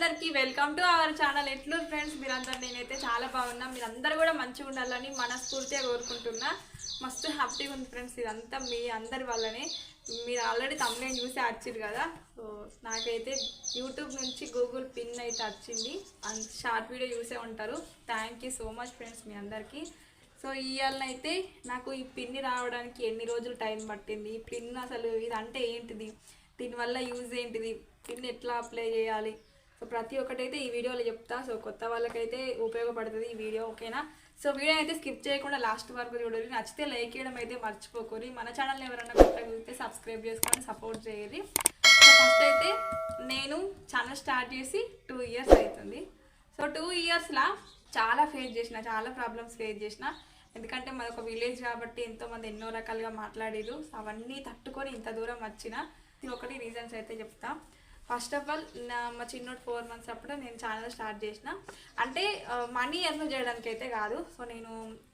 అందరికి welcome to our channel ఎట్లు friends? మీరందరూ నేనైతే చాలా బాగున్నా. మీరందరూ కూడా మంచిగా ఉండాలని మనస్ఫూర్తిగా కోరుకుంటున్నా. మస్తు హ్యాపీగా ఉంది ఫ్రెండ్స్ ఇదంతా మీ అందరి వల్లనే. మీరు ఆల్రెడీ తమ్ముని చూసి వచ్చింది కదా. సో నాకైతే యూట్యూబ్ నుంచి గూగుల్ పిన్ అయితే వచ్చింది షార్ట్ వీడియో చూసే ఉంటారు. Thank you so much friends మీ అందరికీ. సో ఇవాళనైతే నాకు ఈ పిన్ని రావడానికి ఎన్ని రోజులు టైం పట్టింది? ఈ పిన్ అసలు ఇది అంటే ఏంటిది? దీనివల్ల యూజ్ ఏంటిది? పిన్ ఎట్లా అప్లై చేయాలి? సో ప్రతి ఒక్కటైతే ఈ వీడియోలో చెప్తా. సో కొత్త వాళ్ళకైతే ఉపయోగపడుతుంది ఈ వీడియో ఓకేనా? సో వీడియో అయితే స్కిప్ చేయకుండా లాస్ట్ వరకు చూడండి. నచ్చితే లైక్ చేయడం అయితే మర్చిపోకూరి మన ఛానల్ ఎవరైనా కొత్తగా చూస్తే సబ్స్క్రైబ్ చేసుకొని సపోర్ట్ చేయరు సో ఫస్ట్ అయితే నేను ఛానల్ స్టార్ట్ చేసి టూ ఇయర్స్ అవుతుంది. సో టూ ఇయర్స్లో చాలా ఫేస్ చేసిన చాలా ప్రాబ్లమ్స్ ఫేస్ చేసిన. ఎందుకంటే మాది ఒక విలేజ్ కాబట్టి ఎంతోమంది ఎన్నో రకాలుగా మాట్లాడేరు. అవన్నీ తట్టుకొని ఇంత దూరం వచ్చిన. ఇది ఒకటి రీజన్స్ అయితే చెప్తా. ఫస్ట్ ఆఫ్ ఆల్ నా మా చిన్నోడు ఫోర్ మంత్స్ అప్పుడు నేను ఛానల్ స్టార్ట్ చేసిన. అంటే మనీ ఎర్న్ చేయడానికి అయితే కాదు. సో నేను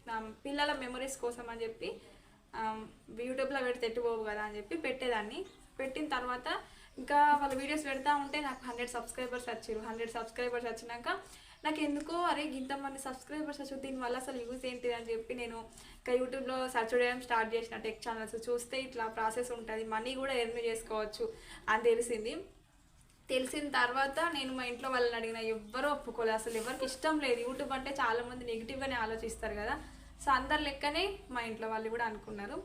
నా పిల్లల మెమరీస్ కోసం అని చెప్పి యూట్యూబ్లో పెడితే ఎట్టుకోవు కదా అని చెప్పి పెట్టేదాన్ని. పెట్టిన తర్వాత ఇంకా వాళ్ళ వీడియోస్ పెడతా ఉంటే నాకు హండ్రెడ్ సబ్స్క్రైబర్స్ వచ్చారు హండ్రెడ్ సబ్స్క్రైబర్స్ వచ్చినాక నాకు ఎందుకో అరే ఇంతమంది సబ్స్క్రైబర్స్ వచ్చి దీనివల్ల అసలు యూజ్ ఏంటి అని చెప్పి నేను ఇంకా యూట్యూబ్లో సెర్చ్ చేయడం స్టార్ట్ చేసిన. టెక్ ఛానల్స్ చూస్తే ఇట్లా ప్రాసెస్ ఉంటుంది. మనీ కూడా ఎర్న్ చేసుకోవచ్చు అని తెలిసింది. తెలిసిన తర్వాత నేను మా ఇంట్లో వాళ్ళని అడిగిన ఎవ్వరూ ఒప్పుకోలేదు అసలు ఎవరికి ఇష్టం లేదు. యూట్యూబ్ అంటే చాలా మంది నెగిటివ్గానే ఆలోచిస్తారు కదా. సో అందరి లెక్కనే మా ఇంట్లో వాళ్ళు కూడా అనుకున్నారు.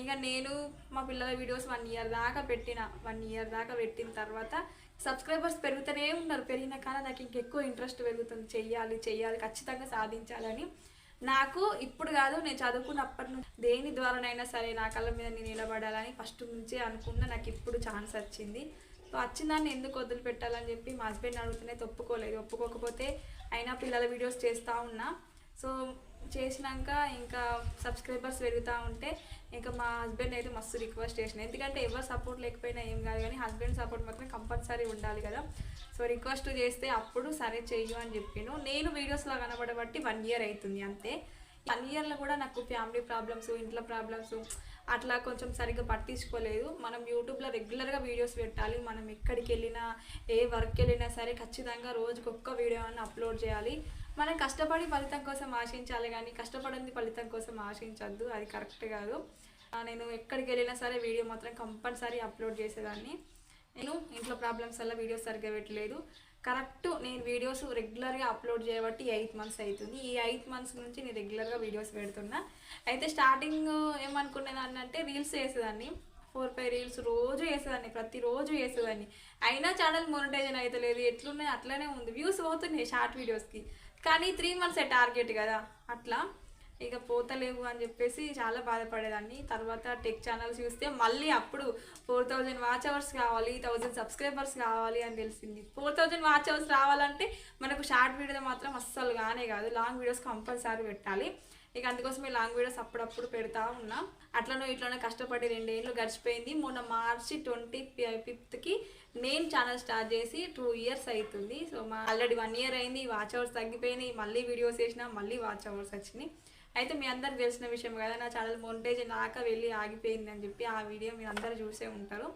ఇంకా నేను మా పిల్లల వీడియోస్ వన్ ఇయర్ దాకా పెట్టిన. వన్ ఇయర్ దాకా పెట్టిన తర్వాత సబ్స్క్రైబర్స్ పెరుగుతూనే ఉన్నారు. పెరిగిన కానీ నాకు ఇంకెక్కువ ఇంట్రెస్ట్ పెరుగుతుంది. చెయ్యాలి చెయ్యాలి ఖచ్చితంగా సాధించాలని. నాకు ఇప్పుడు కాదు నేను చదువుకున్నప్పటి నుంచి దేని ద్వారానైనా సరే నా కళ్ళ మీద నేను నిలబడాలని ఫస్ట్ నుంచే అనుకున్న నాకు ఇప్పుడు ఛాన్స్ వచ్చింది. సో వచ్చిన దాన్ని ఎందుకు వదిలిపెట్టాలని చెప్పి మా హస్బెండ్ అడుగుతూనే ఒప్పుకోలేదు ఒప్పుకోకపోతే అయినా పిల్లల వీడియోస్ చేస్తూ ఉన్నా. సో చేసినాక ఇంకా సబ్స్క్రైబర్స్ పెరుగుతూ ఉంటే ఇంకా మా హస్బెండ్ అయితే మస్తు రిక్వెస్ట్ చేసిన. ఎందుకంటే ఎవరు సపోర్ట్ లేకపోయినా ఏం కాదు కానీ హస్బెండ్ సపోర్ట్ మాత్రం కంపల్సరీ ఉండాలి కదా. సో రిక్వెస్ట్ చేస్తే అప్పుడు సరే చెయ్యు అని చెప్పాను. నేను వీడియోస్లో కనబడబట్టి వన్ ఇయర్ అవుతుంది అంతే. వన్ ఇయర్లో కూడా నాకు ఫ్యామిలీ ప్రాబ్లమ్స్ ఇంట్లో ప్రాబ్లమ్స్ అట్లా కొంచెం సరిగ్గా పట్టించుకోలేదు. మనం యూట్యూబ్లో రెగ్యులర్గా వీడియోస్ పెట్టాలి. మనం ఎక్కడికి వెళ్ళినా ఏ వర్క్కి వెళ్ళినా సరే ఖచ్చితంగా రోజుకి ఒక్క వీడియో అని అప్లోడ్ చేయాలి. మనం కష్టపడి ఫలితం కోసం ఆశించాలి కానీ కష్టపడింది ఫలితం కోసం ఆశించద్దు. అది కరెక్ట్ కాదు. నేను ఎక్కడికి వెళ్ళినా సరే వీడియో మాత్రం కంపల్సరీ అప్లోడ్ చేసేదాన్ని. నేను ఇంట్లో ప్రాబ్లమ్స్ వల్ల వీడియోస్ సరిగ్గా పెట్టలేదు. కరెక్ట్ నేను వీడియోస్ రెగ్యులర్గా అప్లోడ్ చేయబట్టి ఎయిట్ మంత్స్ అవుతుంది ఈ ఎయిట్ మంత్స్ నుంచి నేను రెగ్యులర్గా వీడియోస్ పెడుతున్నా. అయితే స్టార్టింగ్ ఏమనుకునేదాన్ని అంటే రీల్స్ వేసేదాన్ని ఫోర్ ఫైవ్ రీల్స్ రోజు వేసేదాన్ని ప్రతిరోజు వేసేదాన్ని అయినా ఛానల్ మోనిటైజన్ అయితే లేదు ఎట్లున్నాయి? అట్లనే ఉంది. వ్యూస్ పోతున్నాయి షార్ట్ వీడియోస్కి. కానీ త్రీ మంత్స్ టార్గెట్ కదా. అట్లా. ఇక పోతలేవు అని చెప్పేసి చాలా బాధపడేదాన్ని. తర్వాత టెక్ ఛానల్స్ చూస్తే మళ్ళీ అప్పుడు ఫోర్ థౌజండ్ వాచ్ అవర్స్ కావాలి థౌజండ్ సబ్స్క్రైబర్స్ కావాలి అని తెలిసింది. ఫోర్ థౌజండ్ వాచ్ అవర్స్ రావాలంటే మనకు షార్ట్ వీడియో మాత్రం అస్సలు కానే కాదు. లాంగ్ వీడియోస్ కంపల్సరీ పెట్టాలి. ఇక అందుకోసమే లాంగ్ వీడియోస్ అప్పుడప్పుడు పెడతా ఉన్నా. అట్లనో ఇట్లనో కష్టపడి రెండేళ్ళు గడిచిపోయింది. మొన్న మార్చి ట్వంటీ ఫిఫ్త్కి నేను ఛానల్ స్టార్ట్ చేసి టూ ఇయర్స్ అవుతుంది సో మా ఆల్రెడీ వన్ ఇయర్ అయింది. వాచ్ అవర్స్ తగ్గిపోయినాయి. మళ్ళీ వీడియోస్ వేసినా మళ్ళీ వాచ్ అవర్స్ వచ్చినాయి. అయితే మీ అందరికి తెలిసిన విషయం కదా నా ఛానల్ మొంటేజ్ నాక వెళ్ళి ఆగిపోయింది అని చెప్పి ఆ వీడియో మీరు అందరు చూసే ఉంటారు.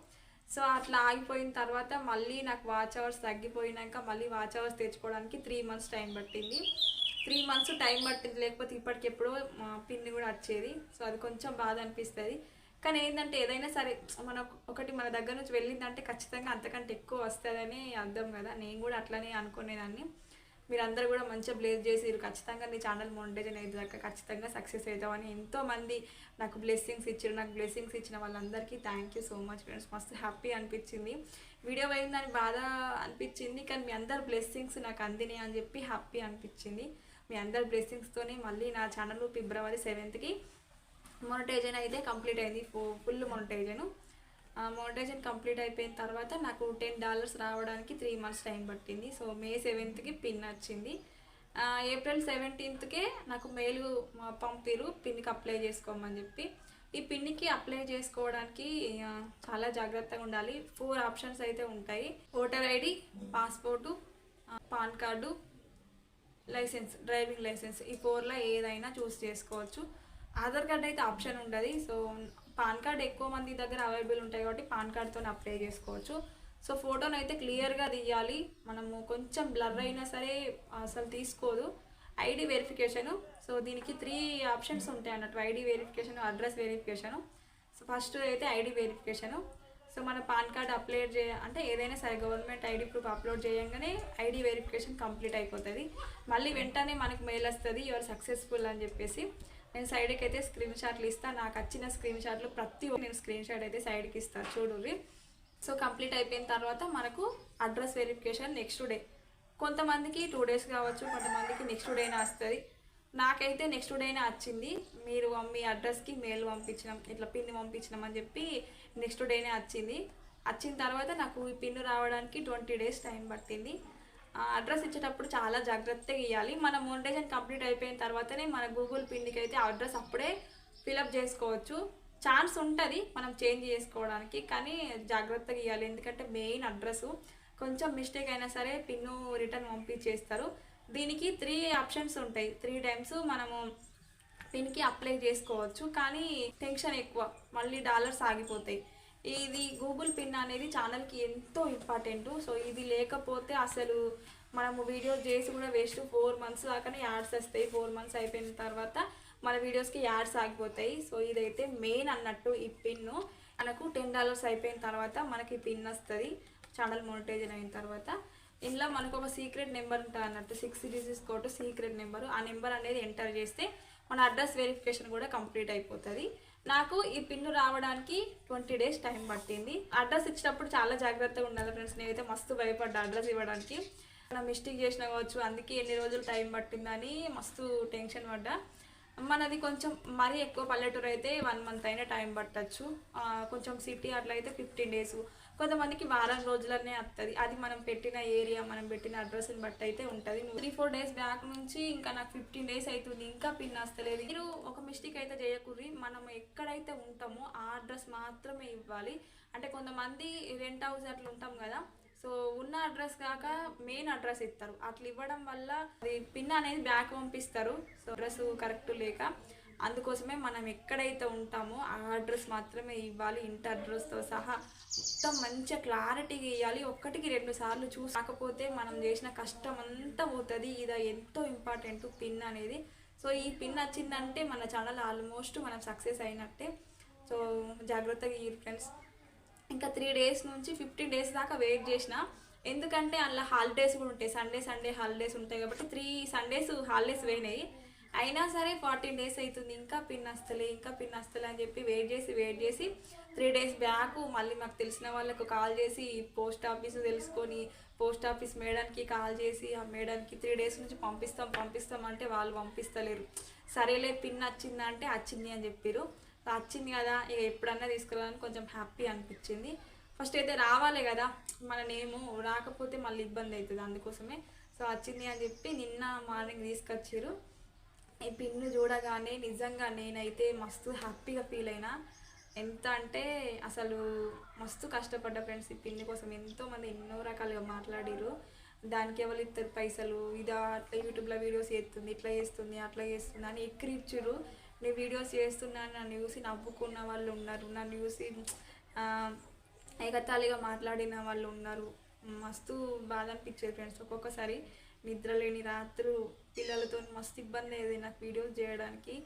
సో అట్లా ఆగిపోయిన తర్వాత మళ్ళీ నాకు వాచ్ అవర్స్ తగ్గిపోయినాక మళ్ళీ వాచ్ అవర్స్ తెచ్చుకోవడానికి త్రీ మంత్స్ టైం పట్టింది. త్రీ మంత్స్ టైం పట్టింది లేకపోతే ఇప్పటికి ఎప్పుడో మా పిన్ని కూడా వచ్చేది. సో అది కొంచెం బాధ అనిపిస్తుంది. కానీ ఏంటంటే ఏదైనా సరే మన ఒకటి మన దగ్గర నుంచి వెళ్ళిందంటే ఖచ్చితంగా అంతకంటే ఎక్కువ వస్తుందని అర్థం కదా. నేను కూడా అట్లనే అనుకునేదాన్ని. మీరందరూ కూడా మంచిగా బ్లేస్ చేసిరు ఖచ్చితంగా నీ ఛానల్ మోనిటైజన్ అయితే దాకా ఖచ్చితంగా సక్సెస్ అవుతామని ఎంతో మంది నాకు బ్లెస్సింగ్స్ ఇచ్చారు నాకు బ్లెస్సింగ్స్ ఇచ్చిన వాళ్ళందరికీ thank you so much friends మస్తు హ్యాపీ అనిపించింది. వీడియో అయిందని బాధ అనిపించింది. కానీ మీ అందరు బ్లెస్సింగ్స్ నాకు అందినాయి అని చెప్పి హ్యాపీ అనిపించింది. మీ అందరి బ్లెస్సింగ్స్తోనే మళ్ళీ నా ఛానల్ ఫిబ్రవరి సెవెంత్కి మొనటైజన్ అయితే కంప్లీట్ అయింది. ఫుల్ మొనటైజను మోడరేషన్ కంప్లీట్ అయిపోయిన తర్వాత నాకు టెన్ డాలర్స్ రావడానికి త్రీ మంత్స్ టైం పట్టింది. సో మే సెవెంత్కి పిన్ వచ్చింది. ఏప్రిల్ సెవెంటీన్త్కే నాకు మెయిల్ పంపిరు పిన్కి అప్లై చేసుకోమని చెప్పి. ఈ పిన్కి అప్లై చేసుకోవడానికి చాలా జాగ్రత్తగా ఉండాలి. ఫోర్ ఆప్షన్స్ అయితే ఉంటాయి. Voter ID passport pan card license driving license ఈ ఫోర్లో ఏదైనా చూస్ చేసుకోవచ్చు. ఆధార్ కార్డ్ అయితే ఆప్షన్ ఉండదు సో పాన్ కార్డ్ ఎక్కువ మంది దగ్గర అవైలబుల్ ఉంటాయి కాబట్టి పాన్ కార్డ్తో అప్లై చేసుకోవచ్చు. సో ఫోటోని అయితే క్లియర్గా తీయాలి. మనము కొంచెం బ్లర్ అయినా సరే అసలు తీసుకోదు. ID verification. సో దీనికి త్రీ ఆప్షన్స్ ఉంటాయి అన్నట్టు. ID verification address verification. So first అయితే ఐడి వెరిఫికేషను. సో మన పాన్ కార్డ్ అప్లోడ్ చేయ అంటే ఏదైనా సరే గవర్నమెంట్ ఐడి ప్రూఫ్ అప్లోడ్ చేయగానే ఐడి వెరిఫికేషన్ కంప్లీట్ అయిపోతుంది. మళ్ళీ వెంటనే మనకు మెయిల్ వస్తుంది యువర్ సక్సెస్ఫుల్ అని చెప్పేసి. నేను సైడ్కి అయితే స్క్రీన్ షాట్లు ఇస్తాను నాకు వచ్చిన స్క్రీన్ షాట్లు ప్రతి ఒక్క నేను స్క్రీన్ షాట్ అయితే సైడ్కి ఇస్తాను చూడుర్రి. సో కంప్లీట్ అయిపోయిన తర్వాత మనకు అడ్రస్ వెరిఫికేషన్ నెక్స్ట్ డే. కొంతమందికి టూ డేస్ కావచ్చు కొంతమందికి నెక్స్ట్ డేనే వస్తుంది. నాకైతే నెక్స్ట్ డేనే వచ్చింది. మీరు మీ అడ్రస్కి మెయిల్ పంపించినాం ఇట్లా పిన్ పంపించినాం అని చెప్పి నెక్స్ట్ డేనే వచ్చింది. వచ్చిన తర్వాత నాకు ఈ పిన్ రావడానికి ట్వంటీ డేస్ టైం పట్టింది. ఆ అడ్రస్ ఇచ్చేటప్పుడు చాలా జాగ్రత్తగా ఇవ్వాలి మన మోనిటైజేషన్ కంప్లీట్ అయిపోయిన తర్వాతనే మన గూగుల్ పిన్కి అయితే అడ్రస్ అప్పుడే ఫిలప్ చేసుకోవచ్చు. ఛాన్స్ ఉంటుంది మనం చేంజ్ చేసుకోవడానికి కానీ జాగ్రత్తగా ఇవ్వాలి ఎందుకంటే మెయిన్ అడ్రస్ కొంచెం మిస్టేక్ అయినా సరే పిన్ను రిటర్న్ పంపించేస్తారు. దీనికి త్రీ ఆప్షన్స్ ఉంటాయి. త్రీ టైమ్స్ మనము పిన్కి అప్లై చేసుకోవచ్చు. కానీ టెన్షన్ ఎక్కువ. మళ్ళీ డాలర్స్ ఆగిపోతాయి. ఇది గూగుల్ పిన్ అనేది ఛానల్కి ఎంతో ఇంపార్టెంట్ సో ఇది లేకపోతే అసలు మనము వీడియోస్ చేసి కూడా వేస్ట్ ఫోర్ మంత్స్ దాకానే యాడ్స్ వస్తాయి. ఫోర్ మంత్స్ అయిపోయిన తర్వాత మన వీడియోస్కి యాడ్స్ ఆగిపోతాయి. సో ఇదైతే మెయిన్ అన్నట్టు ఈ పిన్ను మనకు టెన్ డాలర్స్ అయిపోయిన తర్వాత మనకి పిన్ వస్తుంది. ఛానల్ మోనిటైజన్ అయిన తర్వాత. ఇందులో మనకు ఒక సీక్రెట్ నెంబర్ ఉంటుంది అన్నట్టు. Six digits code secret number ఆ నెంబర్ అనేది ఎంటర్ చేస్తే మన అడ్రస్ వెరిఫికేషన్ కూడా కంప్లీట్ అయిపోతుంది. నాకు ఈ పిన్ను రావడానికి ట్వంటీ డేస్ టైం పట్టింది. అడ్రస్ ఇచ్చినప్పుడు చాలా జాగ్రత్తగా ఉండాలి ఫ్రెండ్స్ నేనైతే మస్తు భయపడ్డా అడ్రస్ ఇవ్వడానికి. నా మిస్టేక్ చేసిన కావచ్చు అందుకే ఎన్ని రోజులు టైం పట్టిందని మస్తు టెన్షన్ పడ్డా. మనది కొంచెం మరీ ఎక్కువ పల్లెటూరు అయితే వన్ మంత్ అయినా టైం పట్టచ్చు. కొంచెం సిటీ అట్లా అయితే ఫిఫ్టీన్ డేస్ కొంతమందికి వారం రోజులనే వస్తుంది అది మనం పెట్టిన ఏరియా మనం పెట్టిన అడ్రస్ని బట్టి అయితే ఉంటుంది. త్రీ ఫోర్ డేస్ బ్యాక్ నుంచి ఇంకా నాకు ఫిఫ్టీన్ డేస్ అవుతుంది ఇంకా పిన్ వస్తలేదు. మీరు ఒక మిస్టేక్ అయితే చేయకూరి మనం ఎక్కడైతే ఉంటామో ఆ అడ్రస్ మాత్రమే ఇవ్వాలి. అంటే కొంతమంది రెంట్ హౌస్ అట్లా ఉంటాం కదా. సో ఉన్న అడ్రస్ కాక మెయిన్ అడ్రస్ ఇస్తారు అట్లా ఇవ్వడం వల్ల అది పిన్ అనేది బ్యాక్ పంపిస్తారు. సో అడ్రస్ కరెక్ట్ లేక. అందుకోసమే మనం ఎక్కడైతే ఉంటామో ఆ అడ్రస్ మాత్రమే ఇవ్వాలి. ఇంటి అడ్రస్తో సహా మొత్తం మంచిగా క్లారిటీగా ఇవ్వాలి ఒక్కటికి రెండు సార్లు చూసాకపోతే మనం చేసిన కష్టం అంతా పోతుంది. ఇది ఎంతో ఇంపార్టెంట్ పిన్ అనేది. సో ఈ పిన్ వచ్చిందంటే మన ఛానల్ ఆల్మోస్ట్ మనం సక్సెస్ అయినట్టే. సో జాగ్రత్తగా ఈ ఫ్రెండ్స్. ఇంకా త్రీ డేస్ నుంచి ఫిఫ్టీన్ డేస్ దాకా వెయిట్ చేసిన. ఎందుకంటే అందులో హాలిడేస్ కూడా ఉంటాయి. సండే సండే హాలిడేస్ ఉంటాయి కాబట్టి త్రీ సండేస్ హాలిడేస్ పోయినాయి అయినా సరే ఫార్టీన్ డేస్ అవుతుంది. ఇంకా పిన్ వస్తలే ఇంకా పిన్ వస్తలే అని చెప్పి వెయిట్ చేసి వెయిట్ చేసి త్రీ డేస్ బ్యాక్ మళ్ళీ మాకు తెలిసిన వాళ్ళకు కాల్ చేసి పోస్ట్ ఆఫీస్ తెలుసుకొని పోస్ట్ ఆఫీస్ మేడానికి కాల్ చేసి ఆ మేడానికి త్రీ డేస్ నుంచి పంపిస్తాం పంపిస్తాం అంటే వాళ్ళు పంపిస్తలేరు. సరేలే పిన్ వచ్చిందంటే వచ్చింది అని చెప్పారు వచ్చింది కదా ఇక ఎప్పుడన్నా తీసుకురావాలని కొంచెం హ్యాపీ అనిపించింది. ఫస్ట్ అయితే రావాలి కదా మన నేము రాకపోతే మళ్ళీ ఇబ్బంది అవుతుంది అందుకోసమే. సో వచ్చింది అని చెప్పి నిన్న మార్నింగ్ తీసుకొచ్చారు ఈ పిన్ను చూడగానే నిజంగా నేనైతే మస్తు హ్యాపీగా ఫీల్ అయినా. ఎంత అంటే అసలు మస్తు కష్టపడ్డ ఫ్రెండ్స్ ఈ పిన్ని కోసం. ఎంతోమంది ఎన్నో రకాలుగా మాట్లాడిరు దానికి ఎవరు ఇస్తారు పైసలు? ఇదా అట్లా యూట్యూబ్లో వీడియోస్ చేస్తుంది ఇట్లా చేస్తుంది అట్లా చేస్తుంది అని ఎక్కిరిచ్చురు నేను వీడియోస్ చేస్తున్నాను నన్ను చూసి నవ్వుకున్న వాళ్ళు ఉన్నారు. నన్ను చూసి ఏకతాళిగా మాట్లాడిన వాళ్ళు ఉన్నారు. మస్తు బాధ అనిపించేది ఫ్రెండ్స్ ఒక్కొక్కసారి. నిద్ర లేని రాత్రులు పిల్లలతో మస్తు ఇబ్బంది అయ్యేది నాకు వీడియోస్ చేయడానికి.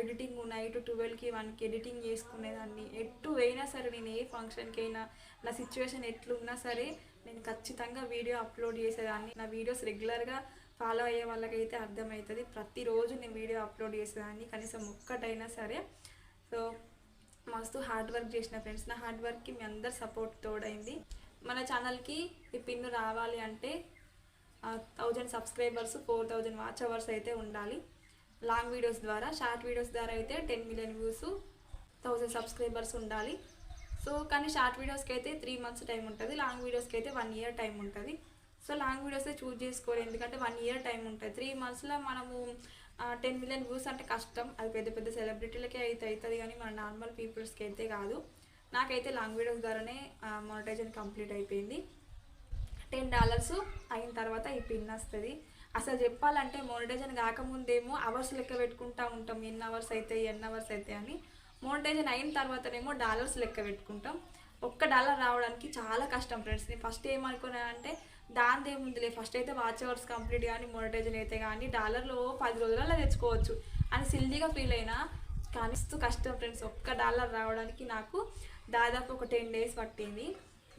ఎడిటింగ్ నైట్ ట్వెల్వ్కి వన్కి ఎడిటింగ్ చేసుకునేదాన్ని. ఎటు అయినా సరే నేను ఏ ఫంక్షన్కి అయినా నా సిచ్యువేషన్ ఎట్లున్నా సరే నేను ఖచ్చితంగా వీడియో అప్లోడ్ చేసేదాన్ని. నా వీడియోస్ రెగ్యులర్గా ఫాలో అయ్యే వాళ్ళకైతే అర్థమవుతుంది. ప్రతిరోజు నేను వీడియో అప్లోడ్ చేసేదాన్ని. కనీసం ఒక్కటైనా సరే. సో మస్తు హార్డ్ వర్క్ చేసిన ఫ్రెండ్స్. నా హార్డ్ వర్క్కి మీ అందరు సపోర్ట్ తోడైంది. మన ఛానల్కి ఈ పిన్ను రావాలి అంటే thousand subscribers four thousand watch hours అయితే ఉండాలి. లాంగ్ వీడియోస్ ద్వారా షార్ట్ వీడియోస్ ద్వారా అయితే ten million views thousand subscribers ఉండాలి. సో కానీ షార్ట్ వీడియోస్కి అయితే త్రీ మంత్స్ టైం ఉంటుంది. లాంగ్ వీడియోస్కి అయితే వన్ ఇయర్ టైం ఉంటుంది. సో లాంగ్ వీడియోసే చూజ్ చేసుకోవాలి ఎందుకంటే వన్ ఇయర్ టైం ఉంటుంది. త్రీ మంత్స్లో మనము టెన్ మిలియన్ వ్యూస్ అంటే కష్టం. అది పెద్ద పెద్ద సెలబ్రిటీలకే అయితే అవుతుంది కానీ మన నార్మల్ పీపుల్స్కి అయితే కాదు. నాకైతే లాంగ్ వీడియోస్ ద్వారానే మానిటైజేషన్ కంప్లీట్ అయిపోయింది. టెన్ డాలర్స్ అయిన తర్వాత ఈ పిన్ వస్తుంది. అసలు చెప్పాలంటే మోనిటైజన్ కాకముందేమో అవర్స్ లెక్క పెట్టుకుంటా ఉంటాం. ఎన్ని అవర్స్ అయితే ఎన్ని అవర్స్ అయితే అని. మోనిటైజన్ అయిన తర్వాతనేమో డాలర్స్ లెక్క పెట్టుకుంటాం. ఒక్క డాలర్ రావడానికి చాలా కష్టం ఫ్రెండ్స్. నేను ఫస్ట్ ఏమనుకున్నా అంటే దాని ఏముందిలే ఫస్ట్ అయితే వాచ్ అవర్స్ కంప్లీట్ కానీ మోనిటైజన్ అయితే కానీ డాలర్లో పది రోజులలో తెచ్చుకోవచ్చు అని సిల్లీగా ఫీల్ అయినా కానీ కష్టం ఫ్రెండ్స్. ఒక్క డాలర్ రావడానికి నాకు దాదాపు ఒక టెన్ డేస్ పట్టింది.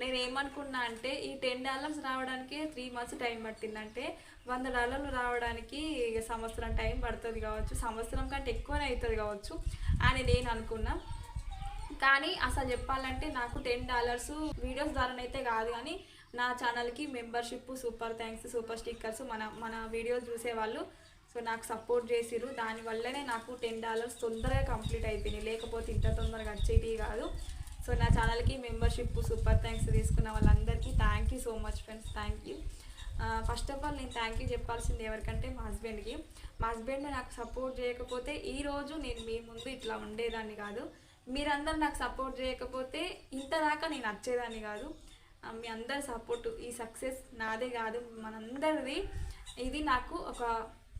నేను ఏమనుకున్నా అంటే ఈ టెన్ డాలర్స్ రావడానికి త్రీ మంత్స్ టైం పట్టిందంటే వంద డాలర్లు రావడానికి సంవత్సరం టైం పడుతుంది కావచ్చు సంవత్సరం కంటే ఎక్కువనే అవుతుంది కావచ్చు అని నేను అనుకున్నా. కానీ అసలు చెప్పాలంటే నాకు టెన్ డాలర్స్ వీడియోస్ ద్వారానైతే కాదు కానీ నా ఛానల్కి membership super thanks super stickers మన మన వీడియోస్ చూసేవాళ్ళు. సో నాకు సపోర్ట్ చేసిరు దానివల్లనే నాకు టెన్ డాలర్స్ తొందరగా కంప్లీట్ అయిపోయినాయి. లేకపోతే ఇంత తొందరగా వచ్చేటివి కాదు. సో నా ఛానల్కి మెంబర్షిప్ సూపర్ థ్యాంక్స్ తీసుకున్న వాళ్ళందరికీ thank you so much friends thank you first of all నేను థ్యాంక్ యూ చెప్పాల్సింది ఎవరికంటే మా హస్బెండ్కి మా హస్బెండ్ నాకు సపోర్ట్ చేయకపోతే ఈరోజు నేను మీ ముందు ఇట్లా ఉండేదాన్ని కాదు. మీరందరూ నాకు సపోర్ట్ చేయకపోతే ఇంత దాకా నేను వచ్చేదాన్ని కాదు. మీ అందరి సపోర్ట్ ఈ సక్సెస్ నాదే కాదు. మనందరిది ఇది నాకు ఒక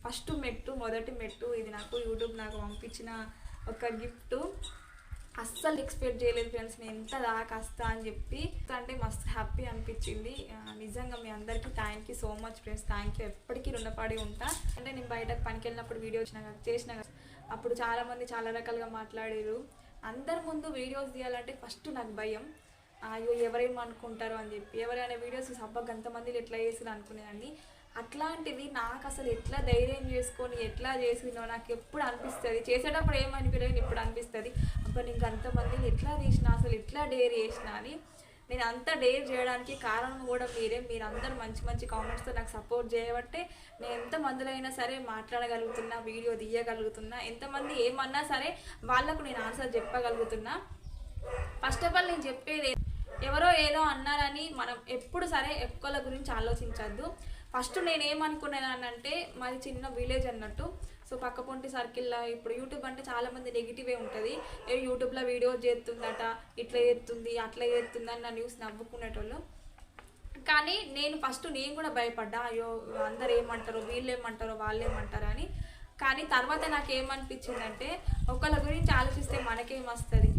ఫస్ట్ మెట్టు మొదటి మెట్టు. ఇది నాకు యూట్యూబ్ నాకు పంపించిన ఒక గిఫ్ట్ అస్సలు ఎక్స్పెక్ట్ చేయలేదు ఫ్రెండ్స్ నేను ఎంత దాకా వస్తా అని చెప్పి అంటే మస్తు హ్యాపీ అనిపించింది. నిజంగా మీ అందరికీ thank you so much friends thank you ఎప్పటికీ రుణపడి ఉంటా. అంటే నేను బయటకు పనికి వెళ్ళినప్పుడు వీడియో వచ్చిన చేసిన అప్పుడు చాలామంది చాలా రకాలుగా మాట్లాడారు. అందరి ముందు వీడియోస్ తీయాలంటే ఫస్ట్ నాకు భయం. అయ్యో ఎవరేమనుకుంటారు అని చెప్పి. ఎవరైనా వీడియోస్ సబ్బకు అంతమంది ఎట్లా చేసిన అనుకునేదాన్ని. అట్లాంటిది నాకు అసలు ఎట్లా ధైర్యం చేసుకొని ఎట్లా చేసినో నాకు ఎప్పుడు అనిపిస్తుంది. చేసేటప్పుడు ఏమనిపించలేదు ఇప్పుడు అనిపిస్తుంది. అప్పుడు నీకు అంతమందిని ఎట్లా తీసిన అసలు ఎట్లా డేర్ చేసిన అని నేను అంత డేర్ చేయడానికి కారణం కూడా మీరే. మీరు అందరు మంచి మంచి కామెంట్స్తో నాకు సపోర్ట్ చేయబట్టే నేను ఎంత అయినా సరే మాట్లాడగలుగుతున్నా వీడియో తీయగలుగుతున్నా. ఎంతమంది ఏమన్నా సరే వాళ్ళకు నేను ఆన్సర్ చెప్పగలుగుతున్నా. ఫస్ట్ ఆఫ్ ఆల్ నేను చెప్పేది ఎవరో ఏదో అన్నారని మనం ఎప్పుడు సరే ఎక్కువల గురించి ఆలోచించద్దు. ఫస్ట్ నేను ఏమనుకునేదానంటే మాది చిన్న విలేజ్ అన్నట్టు. సో పక్క పొంటి సర్కిల్లో ఇప్పుడు యూట్యూబ్ అంటే చాలా మంది నెగిటివే ఉంటుంది. ఏ యూట్యూబ్లో వీడియో చేస్తుందట ఇట్లా చేస్తుంది అట్లా చేస్తుంది అని నా న్యూస్ నవ్వుకునేటోళ్ళు. కానీ నేను ఫస్ట్ నేను కూడా భయపడ్డా అయ్యో అందరు ఏమంటారు వీళ్ళు ఏమంటారో వాళ్ళు ఏమంటారు అని. కానీ తర్వాత నాకు ఏమనిపించిందంటే ఒకళ్ళ గురించి ఆలోచిస్తే మనకేం వస్తుంది?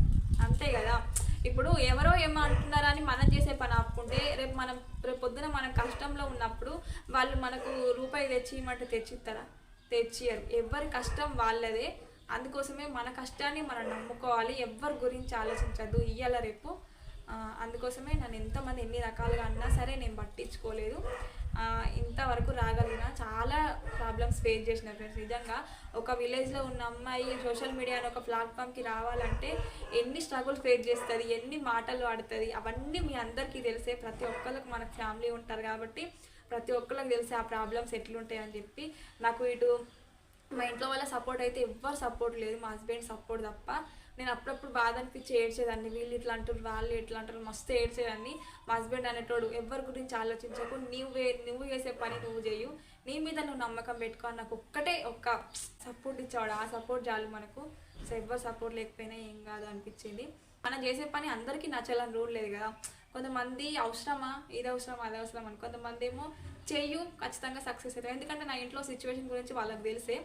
అంతే కదా. ఇప్పుడు ఎవరో ఏమో అంటున్నారని మనం చేసే పని ఆపుకుంటే రేపు మనం రేపు పొద్దున మనం కష్టంలో ఉన్నప్పుడు వాళ్ళు మనకు రూపాయి తెచ్చి ఇమ్మంటే తెచ్చిస్తారా? తెచ్చియరు ఎవరి కష్టం వాళ్ళదే. అందుకోసమే మన కష్టాన్ని మనం నమ్ముకోవాలి. ఎవరి గురించి ఆలోచించద్దు. ఇయ్యాల రేపు. అందుకోసమే నన్ను ఎంతమంది ఎన్ని రకాలుగా అన్నా సరే నేను పట్టించుకోలేదు. ఇంతవరకు రాగలిగిన చాలా ప్రాబ్లమ్స్ ఫేస్ చేసిన ఫ్రెండ్స్ నిజంగా ఒక విలేజ్లో ఉన్న అమ్మాయి సోషల్ మీడియా అనే ఒక ప్లాట్ఫామ్కి రావాలంటే ఎన్ని స్ట్రగుల్స్ ఫేస్ చేస్తుంది ఎన్ని మాటలు ఆడుతుంది అవన్నీ మీ అందరికీ తెలిసే ప్రతి ఒక్కరికి మన ఫ్యామిలీ ఉంటారు కాబట్టి ప్రతి ఒక్కరికి తెలిసే ఆ ప్రాబ్లమ్స్ ఎట్లుంటాయి అని చెప్పి నాకు ఇటు మా ఇంట్లో వాళ్ళ సపోర్ట్ అయితే ఎవ్వరు సపోర్ట్ లేదు. మా హస్బెండ్ సపోర్ట్ తప్ప నేను అప్పుడప్పుడు బాధ అనిపించి ఏడ్చేదాన్ని. వీళ్ళు ఇట్లా అంటారు వాళ్ళు ఇట్లా అంటారు మస్తు ఏడ్చేదాన్ని. మా హస్బెండ్ అనేటోడు ఎవరి గురించి ఆలోచించకు. నువ్వే నువ్వు చేసే పని నువ్వు చేయు. నీ మీద నువ్వు నమ్మకం పెట్టుకో నాకు ఒక్కటే ఒక్క సపోర్ట్ ఇచ్చాడు ఆ సపోర్ట్ చాలు మనకు. సో ఎవరు సపోర్ట్ లేకపోయినా ఏం కాదు అనిపించింది. మనం చేసే పని అందరికీ నచ్చాలని రూల్ లేదు కదా. కొంతమంది అవసరమా? ఇది అవసరమా అది అవసరం అని కొంతమంది ఏమో చెయ్యు ఖచ్చితంగా సక్సెస్ అవుతారు. ఎందుకంటే నా ఇంట్లో సిచ్యువేషన్ గురించి వాళ్ళకి తెలిసే.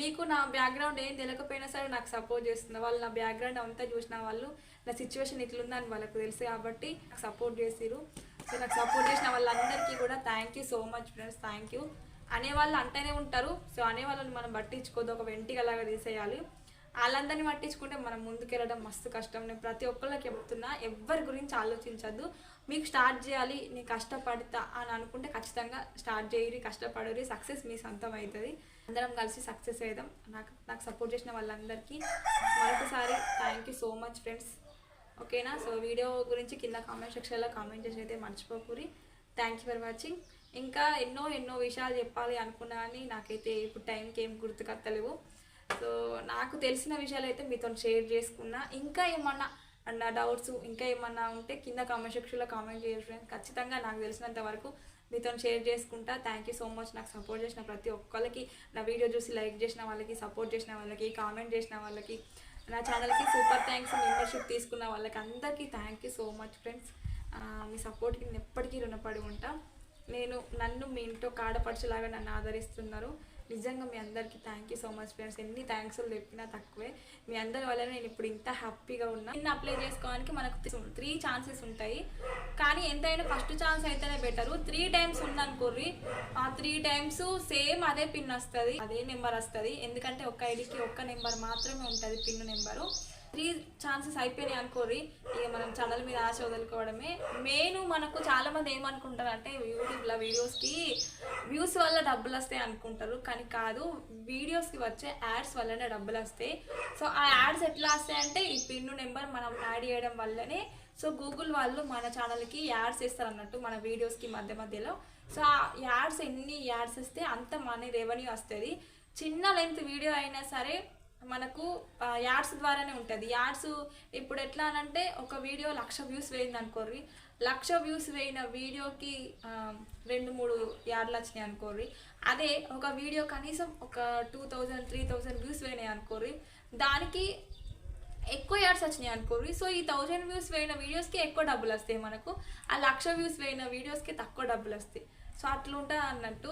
మీకు నా బ్యాక్గ్రౌండ్ ఏం తెలియకపోయినా సరే నాకు సపోర్ట్ చేస్తుంది వాళ్ళు నా బ్యాక్గ్రౌండ్ అంతా చూసిన వాళ్ళు నా సిచ్యువేషన్ ఇట్లుందని వాళ్ళకి తెలుసు కాబట్టి నాకు సపోర్ట్ చేసిరు సో నాకు సపోర్ట్ చేసిన వాళ్ళందరికీ కూడా thank you so much friends thank you అనేవాళ్ళు అంటేనే ఉంటారు. సో అనేవాళ్ళని మనం పట్టించుకోదు. ఒక వెంటిగలాగా తీసేయాలి. వాళ్ళందరినీ పట్టించుకుంటే మనం ముందుకెళ్ళడం మస్తు కష్టం. నేను ప్రతి ఒక్కళ్ళకి చెప్తున్నా ఎవరి గురించి ఆలోచించద్దు. మీకు స్టార్ట్ చేయాలి నేను కష్టపడతా అని అనుకుంటే ఖచ్చితంగా స్టార్ట్ చేయరి కష్టపడరు సక్సెస్ మీ సొంతం అవుతుంది. అందరం కలిసి సక్సెస్ అవుదాం నాకు నాకు సపోర్ట్ చేసిన వాళ్ళందరికీ మరొకసారి thank you so much friends ఓకేనా సో వీడియో గురించి కింద కామెంట్ సెక్షన్లో కామెంట్ చేసి అయితే మర్చిపోకూరి. థ్యాంక్ యూ ఫర్ వాచింగ్ ఇంకా ఎన్నో ఎన్నో విషయాలు చెప్పాలి అనుకున్నా కానీ నాకైతే ఇప్పుడు టైంకి ఏం గుర్తుకత్తలేవు. సో నాకు తెలిసిన విషయాలు అయితే మీతో షేర్ చేసుకున్నా. ఇంకా ఏమన్నా నా డౌట్స్ ఇంకా ఏమన్నా ఉంటే కింద కామెంట్ సెక్షన్లో కామెంట్ చేయండి ఫ్రెండ్స్ ఖచ్చితంగా నాకు తెలిసినంత వరకు మీతో షేర్ చేసుకుంటా. థ్యాంక్ యూ సో మచ్ నాకు సపోర్ట్ చేసిన ప్రతి ఒక్కరికి నా వీడియో చూసి లైక్ చేసిన వాళ్ళకి సపోర్ట్ చేసిన వాళ్ళకి కామెంట్ చేసిన వాళ్ళకి నా ఛానల్కి సూపర్ థ్యాంక్స్ మెంబర్షిప్ తీసుకున్న వాళ్ళకి అందరికీ thank you so much friends మీ సపోర్ట్కి నేను ఎప్పటికీ రుణపడి ఉంటా. నేను నన్ను మీ ఇంట్లో కాడపడుచులాగా నన్ను ఆదరిస్తున్నారు. నిజంగా మీ అందరికీ thank you so much friends ఎన్ని థ్యాంక్స్ చెప్పినా తక్కువే. మీ అందరి వల్ల నేను ఇప్పుడు ఇంత హ్యాపీగా ఉన్నా. నిన్న అప్లై చేసుకోవడానికి మనకు త్రీ ఛాన్సెస్ ఉంటాయి. కానీ ఎంతైనా ఫస్ట్ ఛాన్స్ అయితేనే బెటర్ త్రీ టైమ్స్ ఉందనుకోర్రి. ఆ త్రీ టైమ్స్ సేమ్ అదే పిన్ వస్తుంది. అదే నెంబర్ వస్తుంది. ఎందుకంటే ఒక్క ఐడికి ఒక్క నెంబర్ మాత్రమే ఉంటుంది పిన్ నెంబరు త్రీ ఛాన్సెస్ అయిపోయినాయి అనుకోరి. ఇక మనం ఛానల్ మీద ఆశ వదులుకోవడమే. మెయిన్ మనకు చాలా మంది ఏమనుకుంటారు అంటే యూట్యూబ్లో వీడియోస్కి వ్యూస్ వల్ల డబ్బులు వస్తాయి అనుకుంటారు. కానీ కాదు వీడియోస్కి వచ్చే యాడ్స్ వల్లనే డబ్బులు వస్తాయి. సో ఆ యాడ్స్ ఎట్లా వస్తాయి అంటే ఈ పిన్ నెంబర్ మనం యాడ్ చేయడం వల్లనే. సో గూగుల్ వాళ్ళు మన ఛానల్కి యాడ్స్ ఇస్తారు అన్నట్టు మన వీడియోస్కి మధ్య మధ్యలో. సో ఆ యాడ్స్ ఎన్ని యాడ్స్ ఇస్తే అంత మనీ రెవెన్యూ వస్తుంది. చిన్న లెంత్ వీడియో అయినా సరే మనకు యాడ్స్ ద్వారానే ఉంటుంది. యాడ్స్ ఇప్పుడు ఎట్లా అనంటే ఒక వీడియో లక్ష వ్యూస్ వేయింది అనుకోర్రి. లక్ష వ్యూస్ వేయిన వీడియోకి రెండు మూడు యాడ్లు వచ్చినాయి అనుకోర్రి. అదే ఒక వీడియో కనీసం ఒక two thousand three thousand views వేయినాయి అనుకోర్రి. దానికి ఎక్కువ యాడ్స్ వచ్చినాయి అనుకోర్రి. సో ఈ థౌజండ్ వ్యూస్ వేయిన వీడియోస్కి ఎక్కువ డబ్బులు వస్తాయి మనకు. ఆ లక్ష వ్యూస్ వేయిన వీడియోస్కి తక్కువ డబ్బులు వస్తాయి. సో అట్లా ఉంటుంది అన్నట్టు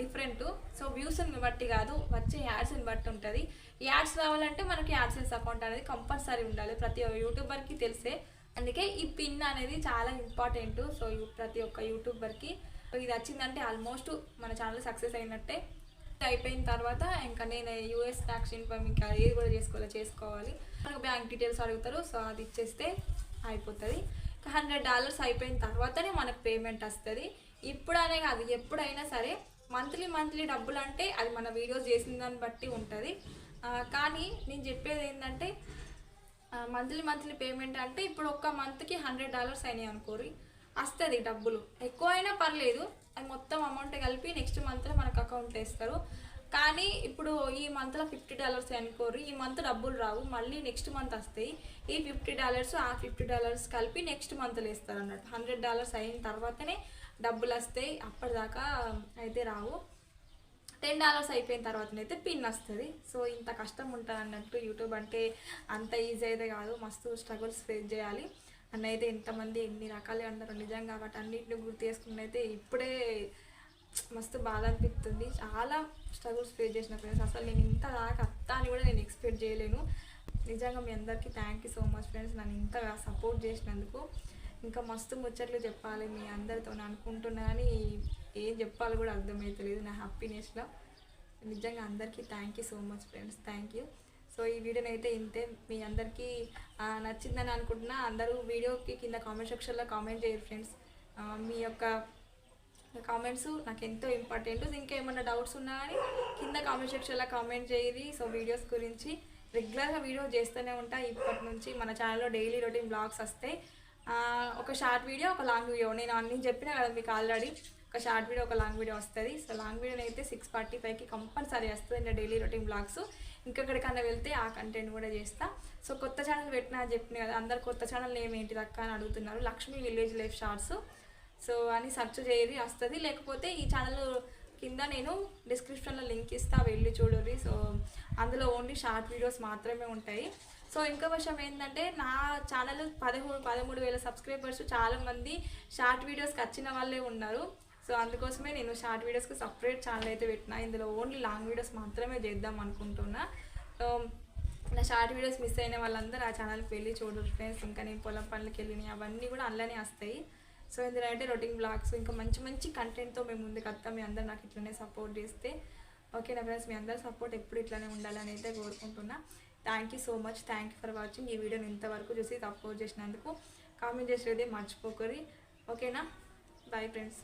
డిఫరెంట్ సో వ్యూస్ని బట్టి కాదు వచ్చే యాడ్స్ని బట్టి ఉంటుంది. యాడ్స్ రావాలంటే మనకి యాడ్సెన్స్ అకౌంట్ అనేది కంపల్సరీ ఉండాలి. ప్రతి యూట్యూబర్కి తెలిసే. అందుకే ఈ పిన్ అనేది చాలా ఇంపార్టెంట్ సో ప్రతి ఒక్క యూట్యూబర్కి ఇది వచ్చిందంటే ఆల్మోస్ట్ మన ఛానల్ సక్సెస్ అయినట్టే. అయిపోయిన తర్వాత ఇంకా నేను యూఎస్ ట్యాక్స్ ఇన్ఫామ్ ఇంకా ఏది కూడా చేసుకోవాలి చేసుకోవాలి. మనకు బ్యాంక్ డీటెయిల్స్ అడుగుతారు. సో అది ఇచ్చేస్తే అయిపోతుంది. హండ్రెడ్ డాలర్స్ అయిపోయిన తర్వాతనే మనకు పేమెంట్ వస్తుంది. ఇప్పుడు అనే కాదు ఎప్పుడైనా సరే మంత్లీ మంత్లీ డబ్బులు అంటే అది మన వీడియోస్ చేసిన దాన్ని బట్టి ఉంటుంది. కానీ నేను చెప్పేది ఏంటంటే మంత్లీ మంత్లీ పేమెంట్ అంటే ఇప్పుడు ఒక్క మంత్కి హండ్రెడ్ డాలర్స్ అయినాయి అనుకోరి. వస్తుంది డబ్బులు. ఎక్కువ అయినా పర్లేదు అది మొత్తం అమౌంట్ కలిపి నెక్స్ట్ మంత్లో మనకు అకౌంట్ వేస్తారు. కానీ ఇప్పుడు ఈ మంత్లో ఫిఫ్టీ డాలర్స్ అనుకోరు ఈ మంత్ డబ్బులు రావు మళ్ళీ నెక్స్ట్ మంత్ వస్తాయి. ఈ ఫిఫ్టీ డాలర్స్ ఆ ఫిఫ్టీ డాలర్స్ కలిపి నెక్స్ట్ మంత్లో వేస్తారు అన్నట్టు. హండ్రెడ్ డాలర్స్ అయిన తర్వాతనే డబ్బులు వస్తాయి అప్పటిదాకా అయితే రావు. టెన్ డాలర్స్ అయిపోయిన తర్వాతనైతే పిన్ వస్తుంది. సో ఇంత కష్టం ఉంటుంది అన్నట్టు యూట్యూబ్ అంటే అంత ఈజీ అయితే కాదు. మస్తు స్ట్రగుల్స్ ఫేస్ చేయాలి. అన్న అయితే ఎంతమంది ఎన్ని రకాలు అన్నారు నిజంగా వాటి అన్నింటిని గుర్తు చేసుకుని అయితే ఇప్పుడే మస్తు బాధ అనిపిస్తుంది. చాలా స్ట్రగుల్స్ ఫేస్ చేసిన ఫ్రెండ్స్ అసలు నేను ఇంత దాకా అత్తా అని కూడా నేను ఎక్స్పెక్ట్ చేయలేను. నిజంగా మీ అందరికీ thank you so much friends నన్ను ఇంత సపోర్ట్ చేసినందుకు. ఇంకా మస్తు ముచ్చట్లు చెప్పాలి మీ అందరితో అనుకుంటున్నా కానీ ఏం చెప్పాలో కూడా అర్థమవుతలేదు నా హ్యాపీనెస్లో. నిజంగా అందరికీ thank you so much friends thank you so ఈ వీడియోని అయితే ఇంతే. మీ అందరికీ నచ్చిందని అనుకుంటున్నా. అందరూ వీడియోకి కింద కామెంట్ సెక్షన్లో కామెంట్ చేయరు ఫ్రెండ్స్ మీ యొక్క కామెంట్స్ నాకు ఎంతో ఇంపార్టెంట్ ఇంకేమైనా డౌట్స్ ఉన్నా కానీ కింద కామెంట్ సెక్షన్లో కామెంట్ చేయరి సో వీడియోస్ గురించి రెగ్యులర్గా వీడియో చేస్తూనే ఉంటా. ఇప్పటి నుంచి మన ఛానల్లో డైలీ రొటీన్ బ్లాగ్స్ వస్తాయి ఒక షార్ట్ వీడియో ఒక లాంగ్ వీడియో. నేను అన్ని చెప్పినా కదా మీకు ఆల్రెడీ ఒక షార్ట్ వీడియో ఒక లాంగ్ వీడియో వస్తుంది. సో లాంగ్ వీడియో అయితే సిక్స్ ఫార్టీ ఫైవ్కి కంపల్సరీ వస్తుంది నా డైలీ రొటీన్ బ్లాగ్స్ ఇంకెక్కడికన్నా వెళ్తే ఆ కంటెంట్ కూడా చేస్తా. సో కొత్త ఛానల్ పెట్టినా చెప్పిన కదా అందరు కొత్త ఛానల్ నేమ్ ఏంటి దక్క అని అడుగుతున్నారు. Lakshmi village life shorts so అని సెర్చ్ చేయరి వస్తుంది. లేకపోతే ఈ ఛానల్ కింద నేను డిస్క్రిప్షన్లో లింక్ ఇస్తా వెళ్ళి చూడరి సో అందులో ఓన్లీ షార్ట్ వీడియోస్ మాత్రమే ఉంటాయి. సో ఇంకో విషయం ఏంటంటే నా ఛానల్ పదమూడు పదమూడు వేల సబ్స్క్రైబర్స్ చాలామంది షార్ట్ వీడియోస్కి వచ్చిన వాళ్ళే ఉన్నారు. సో అందుకోసమే నేను షార్ట్ వీడియోస్కి సపరేట్ ఛానల్ అయితే పెట్టిన. ఇందులో ఓన్లీ లాంగ్ వీడియోస్ మాత్రమే చేద్దాం అనుకుంటున్నా. నా షార్ట్ వీడియోస్ మిస్ అయిన వాళ్ళందరూ ఆ ఛానల్కి వెళ్ళి చూడరు ఫ్రెండ్స్ ఇంకా నేను పొలం పనులకి వెళ్ళినాయి అవన్నీ కూడా అందులోనే వస్తాయి. సో ఇందులో అంటే రొటీన్ బ్లాగ్స్ ఇంకా మంచి మంచి కంటెంట్తో మేము ముందుకు వస్తాం. మీ అందరు నాకు ఇట్లనే సపోర్ట్ చేస్తే ఓకేనా ఫ్రెండ్స్ మీ అందరి సపోర్ట్ ఎప్పుడు ఇట్లానే ఉండాలని అయితే కోరుకుంటున్నా. Thank you so much thank you for watching ఈ వీడియోని ఇంతవరకు చూసి సపోర్ట్ చేసినందుకు కామెంట్ చేసేది మర్చిపోకరి ఓకేనా బాయ్ ఫ్రెండ్స్